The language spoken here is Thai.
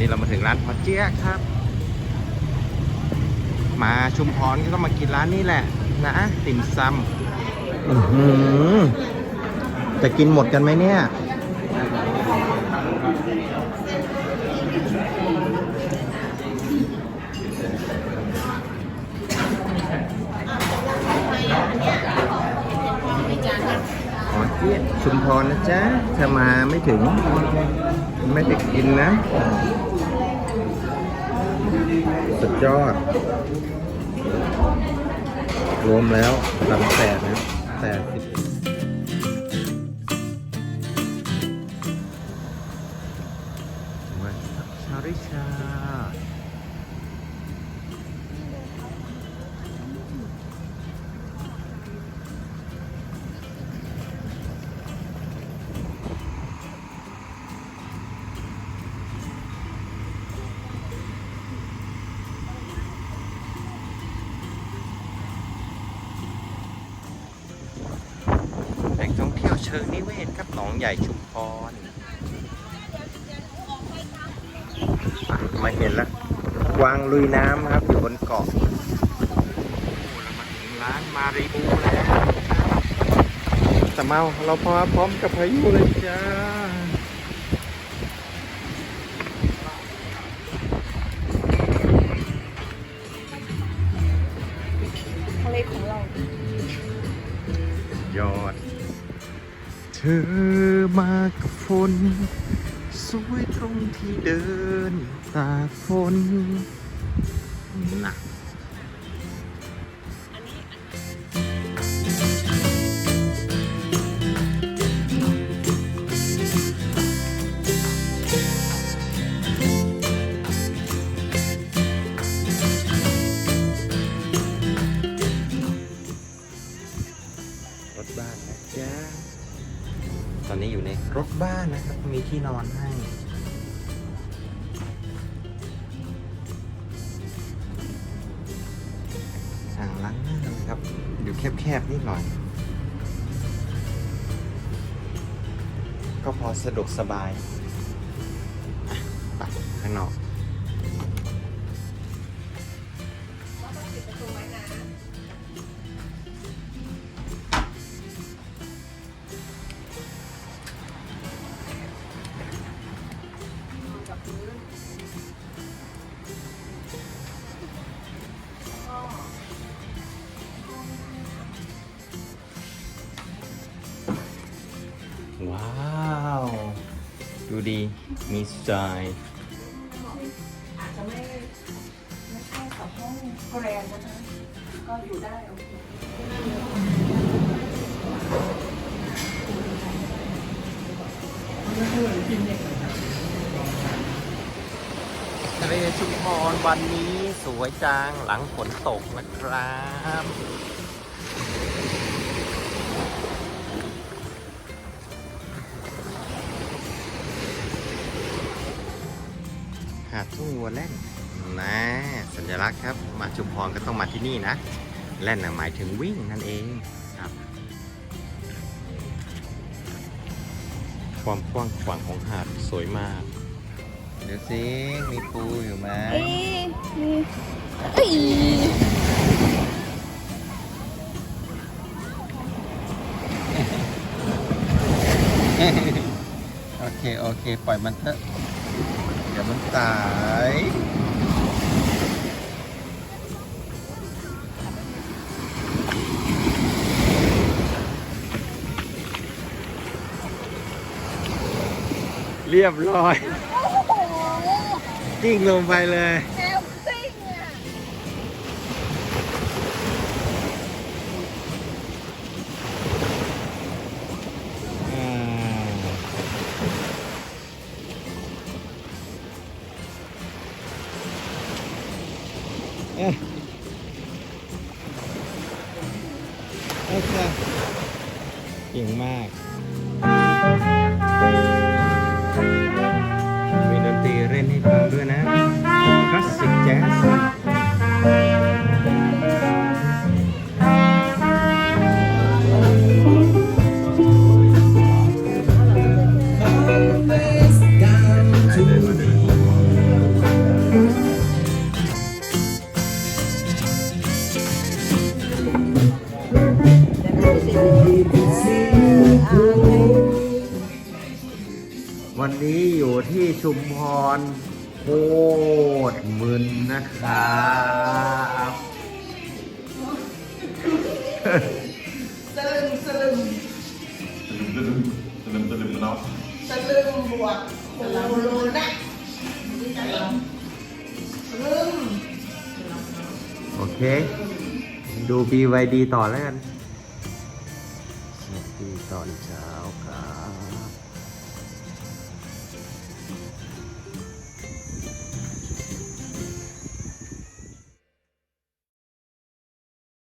นี้เรามาถึงร้านพ่อเจี๊ยะครับ มาชุมพรก็ต้องมากินร้านนี้แหละ นะติ่มซำอื้อหือจะกินหมดกันไหมเนี่ยขอเจี๊ยบชุมพรนะจ๊ะถ้ามาไม่ถึง ไม่ได้กินนะ สุดยอด รวมแล้วสามแสนนะแสนสิบ เที่ยวเชิงนิเวศครับหนองใหญ่ชุมพรอะมาเห็นแล้วกวางลุยน้ำครับอยู่บนเกาะโอ้เรามาถึงร้านมารีบูแล้วแต่เมาเราพร้อมพร้อมกับพายุเลยจ้าทะเลของเรายอด เธอมากับฝน สวยตรงที่เดินตากฝนหนักรถบ้านนะจ๊ะ ตอนนี้อยู่ในรถบ้านนะครับ มีที่นอนให้อ่างล้างหน้านะครับอยู่แคบๆนิดหน่อย ก็พอสะดวกสบายไปข้างนอก ว้าว ดูดี มีสไตล์อาจจะไม่ไม่ใช่กับห้องแกรนด์นะคะ ก็อยู่ได้โอเคทะเลชุมพรวันนี้สวยจังหลังฝนตกนะครับ หาดทุ่งวัวแล่นนะสัญลักษณ์ครับ มาชุมพรก็ต้องมาที่นี่นะ แล่นนะหมายถึงวิ่งนั่นเองครับ ความกว้างขวางของหาดสวยมากเดี๋ยวสิมีปูอยู่ไหมเอ้ยมีเอ้ยโอเค โอเค ปล่อยมันเถอะเดี๋ยว มันตายเรียบร้อยโอ้โหกิ้งลงไปเลย โอเคเก่งมากมีดนตรีเล่นให้ฟังด้วยนะ วันนี้อยู่ที่ชุมพรโคตรมึนนะครับสลึมสลึมตะลึมตะลึมตะลึมตะลึมเนาะสลึมบวกโคโลนะสลึมสลึมโอเค ดู BYD ต่อแล้วกันสวัสดีตอนเช้าครับ